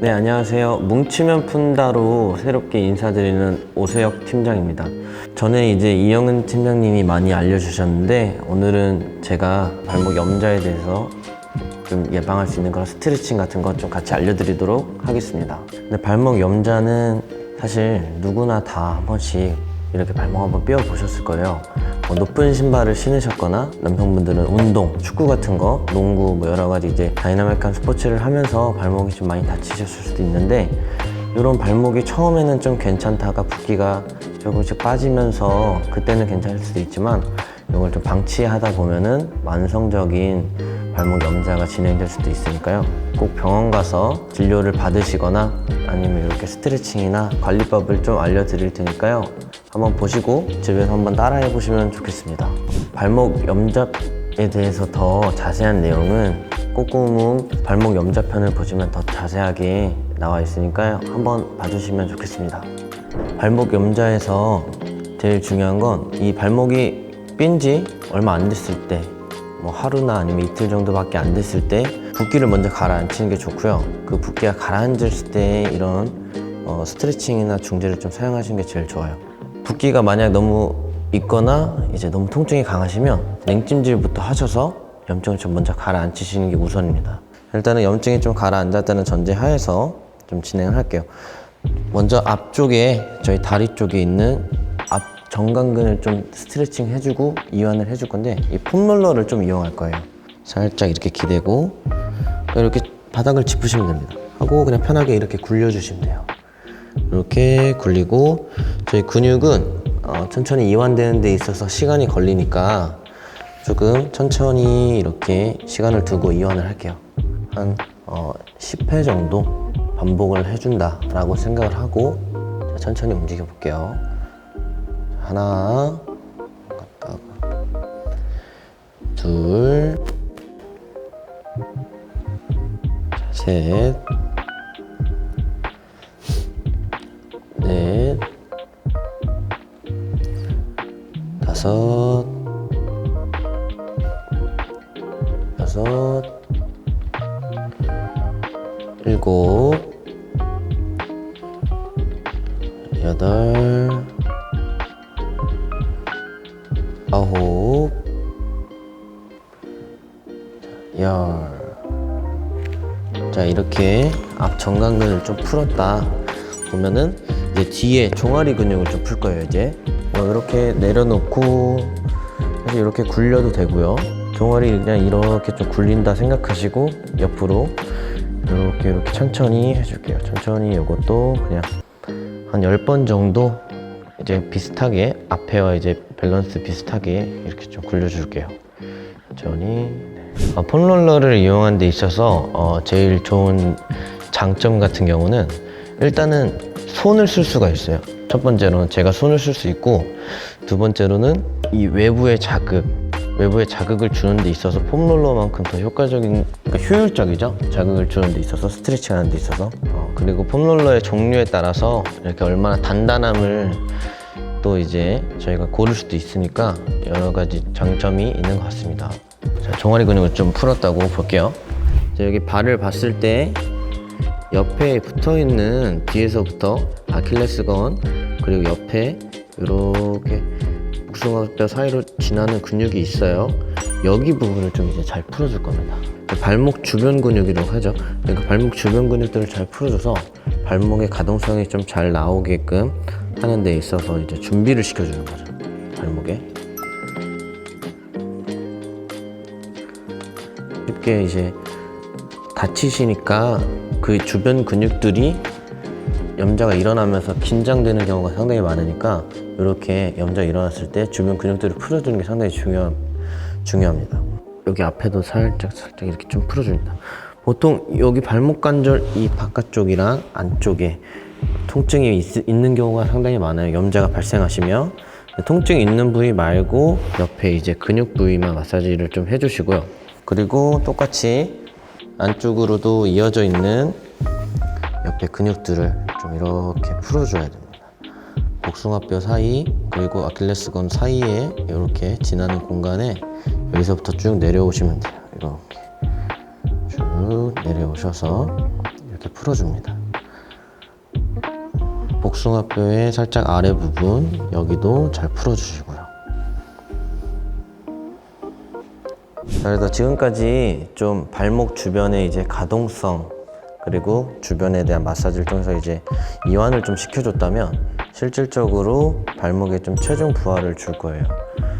네, 안녕하세요. 뭉치면 푼다로 새롭게 인사드리는 오세혁 팀장입니다. 전에 이제 이영은 팀장님이 많이 알려주셨는데 오늘은 제가 발목 염좌에 대해서 좀 예방할 수 있는 그런 스트레칭 같은 것 좀 같이 알려드리도록 하겠습니다. 근데 발목 염좌는 사실 누구나 다 한 번씩 이렇게 발목 한번 뼈 보셨을 거예요. 뭐 높은 신발을 신으셨거나 남성분들은 운동, 축구 같은 거, 농구 뭐 여러 가지 이제 다이나믹한 스포츠를 하면서 발목이 좀 많이 다치셨을 수도 있는데 이런 발목이 처음에는 좀 괜찮다가 붓기가 조금씩 빠지면서 그때는 괜찮을 수도 있지만 이걸 좀 방치하다 보면은 만성적인 발목 염좌가 진행될 수도 있으니까요. 꼭 병원 가서 진료를 받으시거나 아니면 이렇게 스트레칭이나 관리법을 좀 알려드릴 테니까요. 한번 보시고 집에서 한번 따라해 보시면 좋겠습니다. 발목 염좌에 대해서 더 자세한 내용은 꼬꾸무 발목 염좌편을 보시면 더 자세하게 나와 있으니까요. 한번 봐주시면 좋겠습니다. 발목 염좌에서 제일 중요한 건 이 발목이 삔 지 얼마 안 됐을 때, 뭐 하루나 아니면 이틀 정도밖에 안 됐을 때 붓기를 먼저 가라앉히는 게 좋고요. 그 붓기가 가라앉을 때 이런 어, 스트레칭이나 중재를 좀 사용하시는 게 제일 좋아요. 붓기가 만약 너무 있거나 이제 너무 통증이 강하시면 냉찜질부터 하셔서 염증을 좀 먼저 가라앉히시는 게 우선입니다. 일단은 염증이 좀 가라앉았다는 전제 하에서 좀 진행을 할게요. 먼저 앞쪽에 저희 다리 쪽에 있는 앞 정강근을 좀 스트레칭 해주고 이완을 해줄 건데 이 폼롤러를 좀 이용할 거예요. 살짝 이렇게 기대고 이렇게 바닥을 짚으시면 됩니다. 하고 그냥 편하게 이렇게 굴려주시면 돼요. 이렇게 굴리고 저희 근육은 어, 천천히 이완되는 데 있어서 시간이 걸리니까 조금 천천히 이렇게 시간을 두고 이완을 할게요. 한 어, 10회 정도 반복을 해준다라고 생각을 하고 자, 천천히 움직여 볼게요. 하나, 둘, 자, 셋, 다섯, 여섯, 일곱, 여덟, 아홉, 열. 자, 이렇게 앞 정강근을 좀 풀었다. 보면은 이제 뒤에 종아리 근육을 좀 풀 거예요, 이제. 뭐 이렇게 내려놓고 사실 이렇게 굴려도 되고요. 종아리 그냥 이렇게 좀 굴린다 생각하시고 옆으로 이렇게 이렇게 천천히 해줄게요. 천천히 이것도 그냥 한 10번 정도 이제 비슷하게 앞에와 이제 밸런스 비슷하게 이렇게 좀 굴려줄게요. 천천히. 네. 어, 폼롤러를 이용한 데 있어서 어, 제일 좋은 장점 같은 경우는 일단은 손을 쓸 수가 있어요. 첫 번째로는 제가 손을 쓸 수 있고 두 번째로는 이 외부의 자극 외부의 자극을 주는 데 있어서 폼롤러만큼 더 효과적인 그러니까 효율적이죠? 자극을 주는 데 있어서 스트레칭 하는 데 있어서. 어, 그리고 폼롤러의 종류에 따라서 이렇게 얼마나 단단함을 또 이제 저희가 고를 수도 있으니까 여러 가지 장점이 있는 것 같습니다. 자, 종아리 근육을 좀 풀었다고 볼게요. 자, 여기 발을 봤을 때 옆에 붙어 있는 뒤에서부터 아킬레스건 그리고 옆에 이렇게 복숭아뼈 사이로 지나는 근육이 있어요. 여기 부분을 좀 이제 잘 풀어줄 겁니다. 발목 주변 근육이라고 하죠. 그러니까 발목 주변 근육들을 잘 풀어줘서 발목의 가동성이 좀 잘 나오게끔 하는 데 있어서 이제 준비를 시켜주는 거죠. 발목에. 쉽게 이제 다치시니까 그 주변 근육들이 염자가 일어나면서 긴장되는 경우가 상당히 많으니까 이렇게 염자 일어났을 때 주변 근육들을 풀어주는 게 상당히 중요, 중요합니다. 여기 앞에도 살짝 살짝 이렇게 좀 풀어줍니다. 보통 여기 발목 관절 이 바깥쪽이랑 안쪽에 통증이 있, 있는 경우가 상당히 많아요. 염자가 발생하시면 통증이 있는 부위 말고 옆에 이제 근육 부위만 마사지를 좀 해주시고요. 그리고 똑같이 안쪽으로도 이어져 있는 옆에 근육들을 좀 이렇게 풀어줘야 됩니다. 복숭아뼈 사이 그리고 아킬레스건 사이에 이렇게 지나는 공간에 여기서부터 쭉 내려오시면 돼요. 이렇게 쭉 내려오셔서 이렇게 풀어줍니다. 복숭아뼈의 살짝 아래 부분 여기도 잘 풀어주시고 그래서 지금까지 좀 발목 주변에 이제 가동성 그리고 주변에 대한 마사지를 통해서 이제 이완을 좀 시켜줬다면 실질적으로 발목에 좀 체중 부하를 줄 거예요.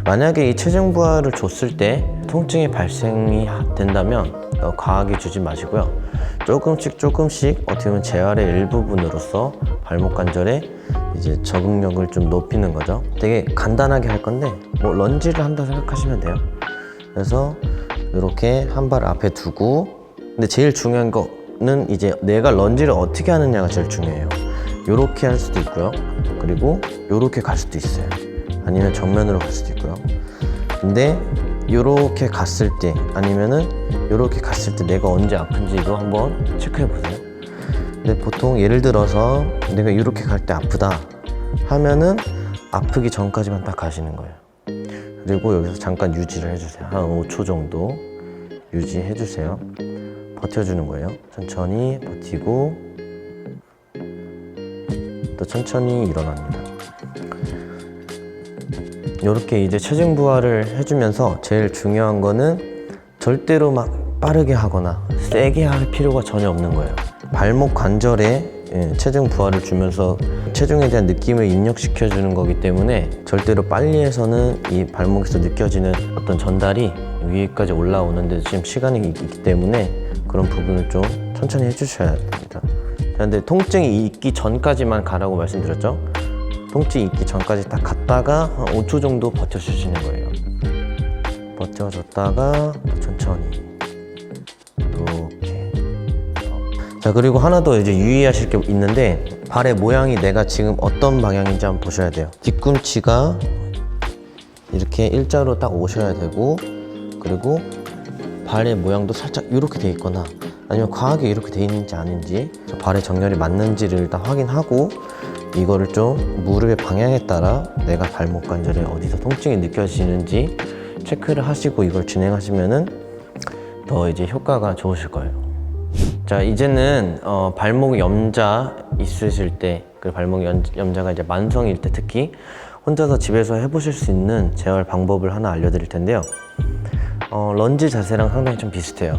만약에 이 체중 부하를 줬을 때 통증이 발생이 하- 된다면 어, 과하게 주지 마시고요. 조금씩 조금씩 어떻게 보면 재활의 일부분으로서 발목 관절에 이제 적응력을 좀 높이는 거죠. 되게 간단하게 할 건데 뭐 런지를 한다 생각하시면 돼요. 그래서 이렇게 한 발 앞에 두고 근데 제일 중요한 거는 이제 내가 런지를 어떻게 하느냐가 제일 중요해요. 이렇게 할 수도 있고요. 그리고 이렇게 갈 수도 있어요. 아니면 정면으로 갈 수도 있고요. 근데 이렇게 갔을 때 아니면은 이렇게 갔을 때 내가 언제 아픈지도 한번 체크해 보세요. 근데 보통 예를 들어서 내가 이렇게 갈 때 아프다 하면은 아프기 전까지만 딱 가시는 거예요 그리고 여기서 잠깐 유지를 해주세요. 한 5초 정도 유지해 주세요. 버텨주는 거예요. 천천히 버티고 또 천천히 일어납니다. 이렇게 이제 체중 부하를 해주면서 제일 중요한 거는 절대로 막 빠르게 하거나 세게 할 필요가 전혀 없는 거예요. 발목 관절에 예, 체중 부하를 주면서 체중에 대한 느낌을 입력시켜 주는 거기 때문에 절대로 빨리 해서는 이 발목에서 느껴지는 어떤 전달이 위에까지 올라오는데 지금 시간이 있기 때문에 그런 부분을 좀 천천히 해주셔야 됩니다. 자, 근데 통증이 있기 전까지만 가라고 말씀드렸죠? 통증이 있기 전까지 딱 갔다가 한 5초 정도 버텨주시는 거예요. 버텨줬다가 천천히 이렇게 자 그리고 하나 더 이제 유의하실 게 있는데 발의 모양이 내가 지금 어떤 방향인지 한번 보셔야 돼요 뒤꿈치가 이렇게 일자로 딱 오셔야 되고 그리고 발의 모양도 살짝 이렇게 돼 있거나 아니면 과하게 이렇게 돼 있는지 아닌지 발의 정렬이 맞는지를 일단 확인하고 이거를 좀 무릎의 방향에 따라 내가 발목 관절에 어디서 통증이 느껴지는지 체크를 하시고 이걸 진행하시면은 더 이제 효과가 좋으실 거예요. 자 이제는 어, 발목 염자 있으실 때 그리고 발목 연- 염자가 이제 만성일 때 특히 혼자서 집에서 해보실 수 있는 재활 방법을 하나 알려드릴 텐데요. 어, 런지 자세랑 상당히 좀 비슷해요.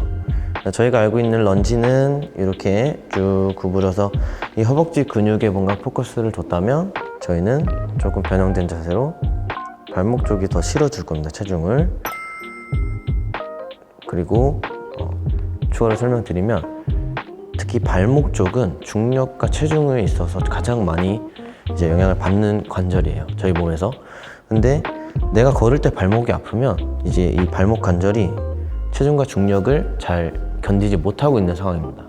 저희가 알고 있는 런지는 이렇게 쭉 구부려서 이 허벅지 근육에 뭔가 포커스를 뒀다면 저희는 조금 변형된 자세로 발목 쪽이 더 실어줄 겁니다. 체중을 그리고 어, 추가로 설명드리면 특히 발목 쪽은 중력과 체중에 있어서 가장 많이 이제 영향을 받는 관절이에요. 저희 몸에서. 근데 내가 걸을 때 발목이 아프면 이제 이 발목 관절이 체중과 중력을 잘 견디지 못하고 있는 상황입니다.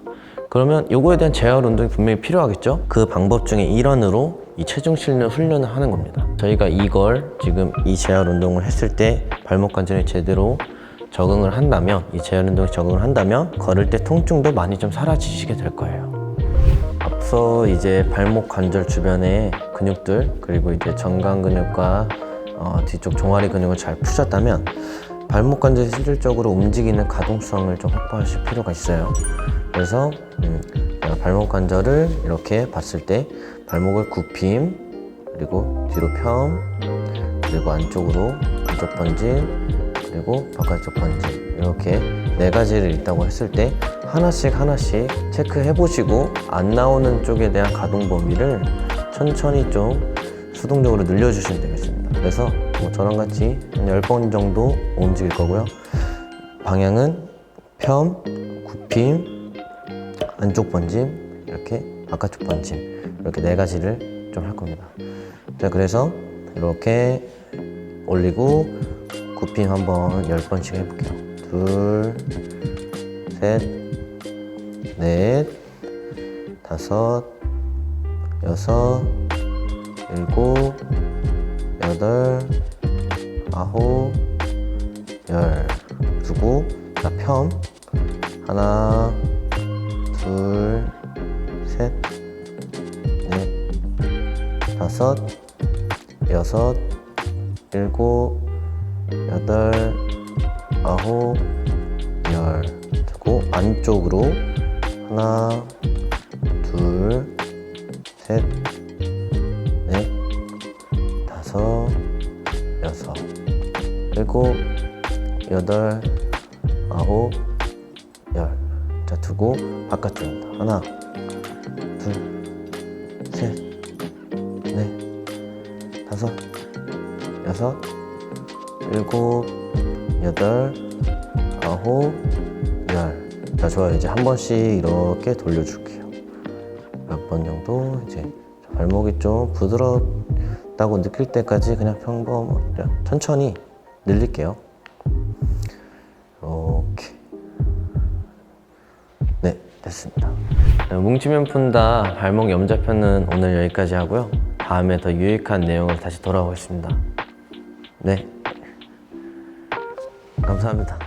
그러면 요거에 대한 재활 운동이 분명히 필요하겠죠? 그 방법 중에 일환으로 이 체중 실는 훈련을 하는 겁니다. 저희가 이걸 지금 이 재활 운동을 했을 때 발목 관절이 제대로 적응을 한다면 이 재활 운동에 적응을 한다면 걸을 때 통증도 많이 좀 사라지시게 될 거예요. 앞서 이제 발목 관절 주변의 근육들 그리고 이제 정강 근육과 어, 뒤쪽 종아리 근육을 잘 푸셨다면 발목 관절이 실질적으로 움직이는 가동성을 좀 확보하실 필요가 있어요. 그래서 음, 발목 관절을 이렇게 봤을 때 발목을 굽힘 그리고 뒤로 펴 그리고 안쪽으로 안쪽 번짐 그리고 바깥쪽 번짐 이렇게 네 가지를 있다고 했을 때 하나씩 하나씩 체크해 보시고 안 나오는 쪽에 대한 가동 범위를 천천히 좀 수동적으로 늘려주시면 되겠습니다. 그래서 뭐 저랑 같이 한 10번 정도 움직일 거고요. 방향은 펴, 굽힘, 안쪽 번짐, 이렇게 바깥쪽 번짐 이렇게 네 가지를 좀 할 겁니다. 자 그래서 이렇게 올리고 굽힘 한번 10번씩 해볼게요. 둘, 셋, 넷, 다섯, 여섯, 일곱, 여덟, 아홉, 열. 그리고 자, 편. 하나, 둘, 셋, 넷, 다섯, 여섯, 일곱, 여덟, 아홉, 열. 그리고 안쪽으로 하나, 둘, 셋, 넷, 다섯, 여섯, 일곱, 여덟, 아홉, 열. 자, 두고 바깥쪽입니다. 하나, 둘, 셋, 넷, 다섯, 여섯, 일곱, 여덟, 아홉, 열. 자, 좋아요. 이제 한 번씩 이렇게 돌려줄게요. 몇 번 정도 이제 발목이 좀 부드럽다고 느낄 때까지 그냥 평범 천천히 늘릴게요. 이렇게. 네, 됐습니다. 네, 뭉치면 푼다 발목 염자편은 오늘 여기까지 하고요. 다음에 더 유익한 내용을 다시 돌아오겠습니다. 네. 감사합니다.